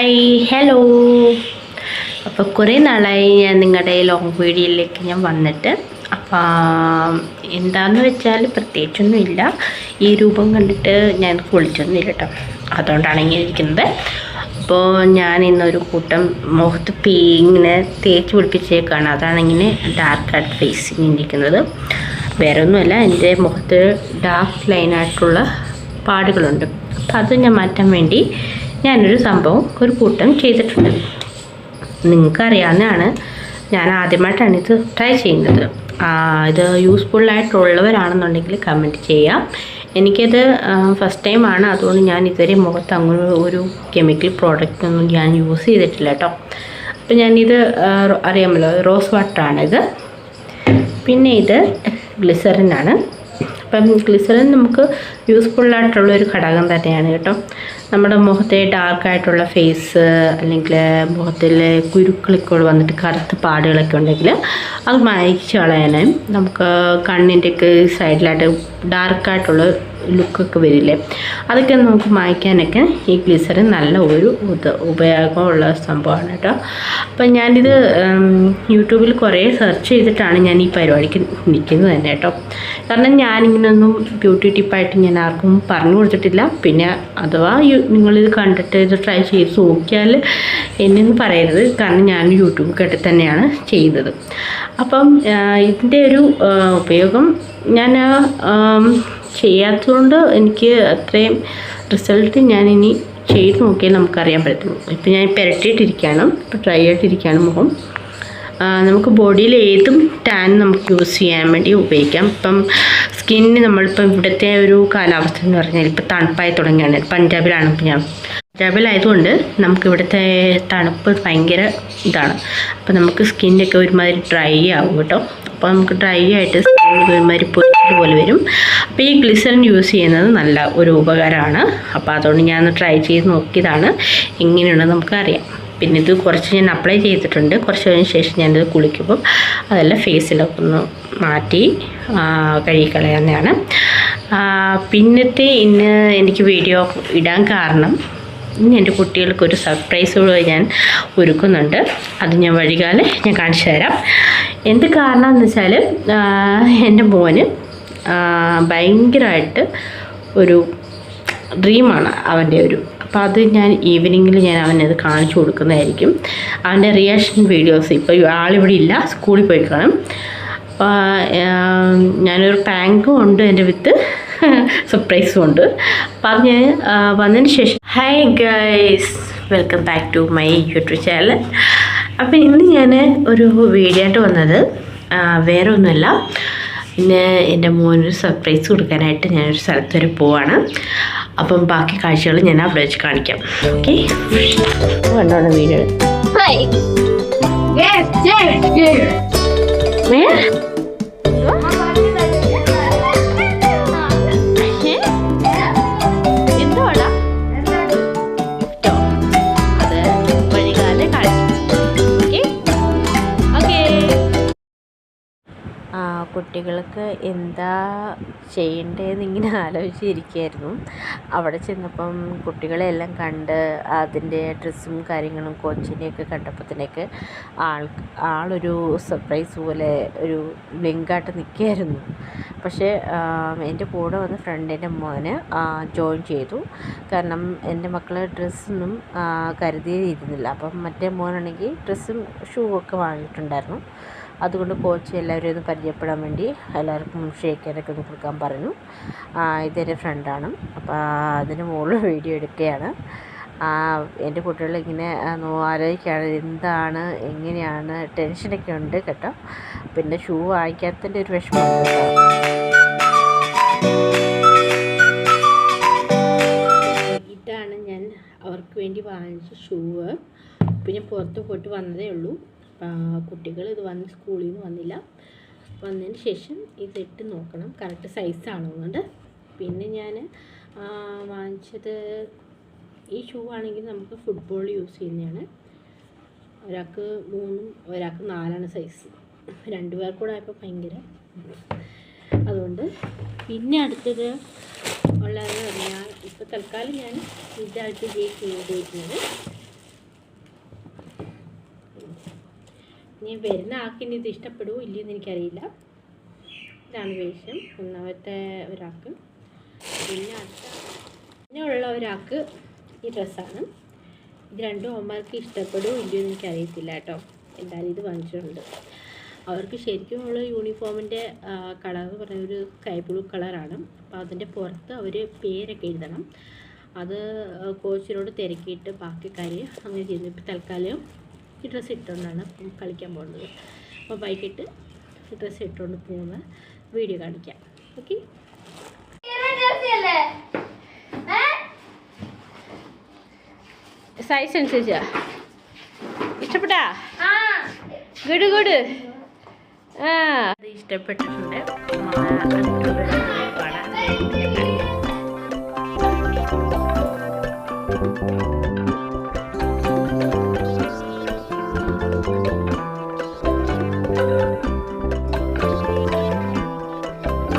Hi hello അപ്പോൾ കുറേ നാളായി ഞാൻ നിങ്ങളുടെ ലോങ് വീഡിയോയിലേക്ക് ഞാൻ വന്നിട്ട്. അപ്പോൾ എന്താന്ന് വെച്ചാൽ പ്രത്യേകിച്ചൊന്നുമില്ല. ഈ രൂപം കണ്ടിട്ട് ഞാൻ കുളിച്ചൊന്നുമില്ല കേട്ടോ അതുകൊണ്ടാണ് ഇങ്ങനെ ഇരിക്കുന്നത്. അപ്പോൾ ഞാൻ ഇന്നൊരു കൂട്ടം മുഖത്ത് പേ ഇങ്ങനെ തേച്ച് പിടിപ്പിച്ചേക്കാണ്. അതാണ് ഇങ്ങനെ ഡാർക്ക് ആയിട്ട് ഫേസിങ് ഇരിക്കുന്നത്. വേറെ ഒന്നുമല്ല എന്റെ മുഖത്ത് ഡാർക്ക് ലൈനായിട്ടുള്ള പാടുകളുണ്ട്. അപ്പം അത് ഞാൻ മാറ്റാൻ വേണ്ടി ഞാനൊരു സംഭവം ഒരു കൂട്ടം ചെയ്തിട്ടുണ്ട്. നിങ്ങൾക്കറിയാവുന്നതാണ് ഞാൻ ആദ്യമായിട്ടാണ് ഇത് ട്രൈ ചെയ്യുന്നത്. ഇത് യൂസ്ഫുള്ളായിട്ടുള്ളവരാണെന്നുണ്ടെങ്കിൽ കമന്റ് ചെയ്യാം. എനിക്കത് ഫസ്റ്റ് ടൈമാണ് അതുകൊണ്ട് ഞാൻ ഇതുവരെ മുഖത്ത് അങ്ങനെ ഒരു കെമിക്കൽ പ്രോഡക്റ്റ് ഒന്നും ഞാൻ യൂസ് ചെയ്തിട്ടില്ല കേട്ടോ അപ്പം ഞാനിത് അറിയാമല്ലോ റോസ് വാട്ടറാണിത് പിന്നെ ഇത് ഗ്ലിസറിനാണ് അപ്പം ഗ്ലിസറിൻ നമുക്ക് യൂസ്ഫുൾ ആയിട്ടുള്ള ഒരു ഘടകം തന്നെയാണ് കേട്ടോ. നമ്മുടെ മുഖത്തെ ഡാർക്കായിട്ടുള്ള ഫേസ് അല്ലെങ്കിൽ മുഖത്തിൽ കുരുക്കളൊക്കെ വന്നിട്ട് കറുത്ത പാടുകളൊക്കെ ഉണ്ടെങ്കിൽ അത് മായ്ച്ച് കളയാനും നമുക്ക് കണ്ണിന്റെയൊക്കെ സൈഡിലായിട്ട് ഡാർക്കായിട്ടുള്ള ലുക്കൊക്കെ വരില്ലേ? അതൊക്കെ നമുക്ക് മായ്ക്കാനൊക്കെ ഈ ഗ്ലിസറിൻ നല്ല ഒരു ഉപയോഗമുള്ള സംഭവമാണ് കേട്ടോ. അപ്പം ഞാനിത് യൂട്യൂബിൽ കുറേ സെർച്ച് ചെയ്തിട്ടാണ് ഞാൻ ഈ പരിപാടിക്ക് നിൽക്കുന്നത് തന്നെ കേട്ടോ. കാരണം ഞാനിങ്ങനൊന്നും ബ്യൂട്ടി ടിപ്പായിട്ട് ഞാൻ ആർക്കും പറഞ്ഞു കൊടുത്തിട്ടില്ല. പിന്നെ അഥവാ നിങ്ങളിത് കണ്ടിട്ട് ഇത് ട്രൈ ചെയ്ത് നോക്കിയാൽ എന്നെന്ന് പറയരുത്. കാരണം ഞാൻ യൂട്യൂബ് കേട്ട് തന്നെയാണ് ചെയ്തത്. അപ്പം ഇതിന്റെ ഒരു ഉപയോഗം ഞാൻ ചെയ്യാത്തതുകൊണ്ട് എനിക്ക് അത്രയും റിസൾട്ട് ഞാനിനി ചെയ്ത് നോക്കിയാൽ നമുക്കറിയാൻ പറ്റുള്ളൂ ഇപ്പം ഞാൻ പുരട്ടിയിട്ടിരിക്കുകയാണ്. ഇപ്പോൾ ഡ്രൈ ആയിട്ടിരിക്കുകയാണ് മുഖം. നമുക്ക് ബോഡിയിൽ ഏതും ടാൻ നമുക്ക് യൂസ് ചെയ്യാൻ വേണ്ടി ഉപയോഗിക്കാം. ഇപ്പം സ്കിന്നിന് നമ്മളിപ്പം ഇവിടുത്തെ ഒരു കാലാവസ്ഥ എന്ന് പറഞ്ഞാൽ ഇപ്പം തണുപ്പായി തുടങ്ങിയാണ്. പഞ്ചാബിലാണ് ഇപ്പം ഞാൻ ആയതുകൊണ്ട് നമുക്ക് ഇവിടുത്തെ തണുപ്പ് ഭയങ്കര ഇതാണ്. അപ്പോൾ നമുക്ക് സ്കിന്നൊക്കെ ഒരുമാതിരി ഡ്രൈ ആവും കേട്ടോ. അപ്പോൾ നമുക്ക് ഡ്രൈ ആയിട്ട് സ്കിന്നിൽ ഒരുമാതിരി പൊരിച്ചത് പോലെ വരും. അപ്പോൾ ഈ ഗ്ലിസറിൻ യൂസ് ചെയ്യുന്നത് നല്ല ഒരു ഉപകാരമാണ്. അപ്പോൾ അതുകൊണ്ട് ഞാൻ ട്രൈ ചെയ്ത് നോക്കിയതാണ്. എങ്ങനെയുണ്ടെന്ന് നമുക്കറിയാം. പിന്നെ ഇത് കുറച്ച് ഞാൻ അപ്ലൈ ചെയ്തിട്ടുണ്ട്. കുറച്ച് കഴിഞ്ഞ ശേഷം ഞാനിത് കുളിക്കുമ്പം അതെല്ലാം ഫേസിലൊക്കെ ഒന്ന് മാറ്റി ആ, പിന്നത്തെ ഇന്ന് എനിക്ക് വീഡിയോ ഇടാൻ കാരണം ഇന്ന് എന്റെ കുട്ടികൾക്ക് ഒരു സർപ്രൈസ് കൂടെ ഞാൻ ഒരുക്കുന്നുണ്ട്. അത് ഞാൻ വഴികാലെ ഞാൻ കാണിച്ചു തരാം. എന്ത് കാരണം എന്ന് വെച്ചാൽ എന്റെ മോന് ഭയങ്കരമായിട്ട് ഒരു ഡ്രീമാണ് അവന്റെ ഒരു. അപ്പോൾ അത് ഞാൻ ഈവനിങ്ങിൽ ഞാൻ അവനത് കാണിച്ചു കൊടുക്കുന്നതായിരിക്കും. അവന്റെ റിയാക്ഷൻ വീഡിയോസ് ഇപ്പോൾ ആളിവിടെ ഇല്ല സ്കൂളിൽ പോയി കാണും. ഞാനൊരു ടാങ്കും ഉണ്ട് എന്റെ വിത്ത്. സർപ്രൈസും ഉണ്ട്. പറഞ്ഞ് ഞാൻ വന്നതിന് ശേഷം hi guys welcome back to my YouTube channel അപ്പം ഇന്ന് ഞാൻ ഒരു വീഡിയോ ആയിട്ട് വന്നത് വേറെ ഒന്നുമല്ല പിന്നെ എന്റെ മോനൊരു സർപ്രൈസ് കൊടുക്കാനായിട്ട് ഞാനൊരു സ്ഥലത്ത് വരെ പോവാണ്. അപ്പം ബാക്കി കാഴ്ചകൾ ഞാൻ അവിടെ വെച്ച് കാണിക്കാം. Okay കണ്ടോണം video Play. Yes, yes, yes. ഏ? കുട്ടികൾക്ക് എന്താ ചെയ്യേണ്ടതെന്ന് ഇങ്ങനെ ആലോചിച്ചിരിക്കുകയായിരുന്നു. അവിടെ ചെന്നപ്പം കുട്ടികളെയെല്ലാം കണ്ട് അതിന്റെ ഡ്രസ്സും കാര്യങ്ങളും കോച്ചിനെയൊക്കെ കണ്ടപ്പോഴത്തേക്ക് ആൾ ആളൊരു സർപ്രൈസ് പോലെ ഒരു ബ്ലിങ്കായിട്ട് നിൽക്കുകയായിരുന്നു. പക്ഷേ എന്റെ കൂടെ വന്ന ഫ്രണ്ടിന്റെ മോന് ജോയിൻ ചെയ്തു. കാരണം എന്റെ മക്കളെ ഡ്രസ്സൊന്നും കരുതിയിരുന്നില്ല. അപ്പം മറ്റേ മോനാണെങ്കിൽ ഡ്രസ്സും ഷൂ ഒക്കെ വാങ്ങിയിട്ടുണ്ടായിരുന്നു. അതുകൊണ്ട് കോച്ച് എല്ലാവരെയും ഒന്ന് പരിചയപ്പെടാൻ വേണ്ടി എല്ലാവർക്കും ഷേക്ക് ഹാൻഡൊക്കെ ഒന്ന് കൊടുക്കാൻ പറഞ്ഞു. ഇതെന്റെ ഫ്രണ്ടാണ് അപ്പോൾ അതിന് മുകളിൽ വീഡിയോ എടുക്കുകയാണ്. എന്റെ കുട്ടികൾ ഇങ്ങനെ നോ- ആലോചിക്കുകയാണ് എന്താണ് എങ്ങനെയാണ് ടെൻഷനൊക്കെ ഉണ്ട് കേട്ടോ. പിന്നെ ഷൂ വാങ്ങിക്കാത്തതിന്റെ ഒരു അവർക്ക് വേണ്ടി വാങ്ങിച്ച ഷൂവ് പിന്നെ പുറത്ത് പോയിട്ട് വന്നതേ ഉള്ളൂ. കുട്ടികൾ ഇത് വന്ന് സ്കൂളിൽ നിന്ന് വന്നില്ല. വന്നതിന് ശേഷം ഇതിട്ട് നോക്കണം. കറക്റ്റ് സൈസാണോ എന്നുണ്ട്. പിന്നെ ഞാൻ വാങ്ങിച്ചത് ഈ ഷൂ ആണെങ്കിൽ നമുക്ക് ഫുട്ബോൾ യൂസ് ചെയ്യുന്നതാണ്. ഒരാൾക്ക് മൂന്നും ഒരാൾക്ക് നാലാണ് സൈസ് രണ്ടു പേർക്കൂടെ ആയപ്പോൾ ഭയങ്കര അതുകൊണ്ട് പിന്നെ അടുത്തത് ഉള്ളത് പറഞ്ഞാൽ ഇപ്പോൾ തൽക്കാലം ഞാൻ ഇതായിട്ട് ഉപയോഗിക്കുന്നത് ഇനി വരുന്ന ആക്കിന് ഇത് ഇഷ്ടപ്പെടുമോ ഇല്ലയെന്ന് എനിക്കറിയില്ല. ഇതാണ് വേഷം. ഒന്നാമത്തെ ഒരാൾക്ക്. പിന്നെ അടുത്ത പിന്നെ ഉള്ള ഒരാൾക്ക് ഈ ഡ്രസ്സാണ്. ഇത് രണ്ടും അമ്മമാർക്ക് ഇഷ്ടപ്പെടുമോ ഇല്ലയോ എന്ന് എനിക്കറിയത്തില്ല കേട്ടോ. എന്തായാലും ഇത് വാങ്ങിച്ചിട്ടുണ്ട്. അവർക്ക് ശരിക്കും ഉള്ള യൂണിഫോമിന്റെ കളർ എന്ന് പറയുന്നത് ഒരു സ്കൈ ബ്ലൂ കളറാണ്. അപ്പോൾ അതിന്റെ പുറത്ത് അവർ പേരൊക്കെ എഴുതണം. അത് കോച്ചിനോട് തിരക്കിയിട്ട് ബാക്കി കാര്യം അങ്ങനെ ചെയ്യുന്നു. ഇപ്പോൾ തൽക്കാലം ഈ ഡ്രസ്സ് ഇട്ടുകൊണ്ടാണ് കളിക്കാൻ പോകുന്നത് അപ്പോൾ വൈകിട്ട് ഡ്രസ്സ് ഇട്ടുകൊണ്ട് പോകുന്ന വീഡിയോ കാണിക്കാം. ഓക്കെ സൈസ് അനുസരിച്ചാ? ഇഷ്ടപ്പെട്ടാ? Good good. ആ. അത് ഇഷ്ടപ്പെട്ടിട്ടുണ്ട്. കാണാം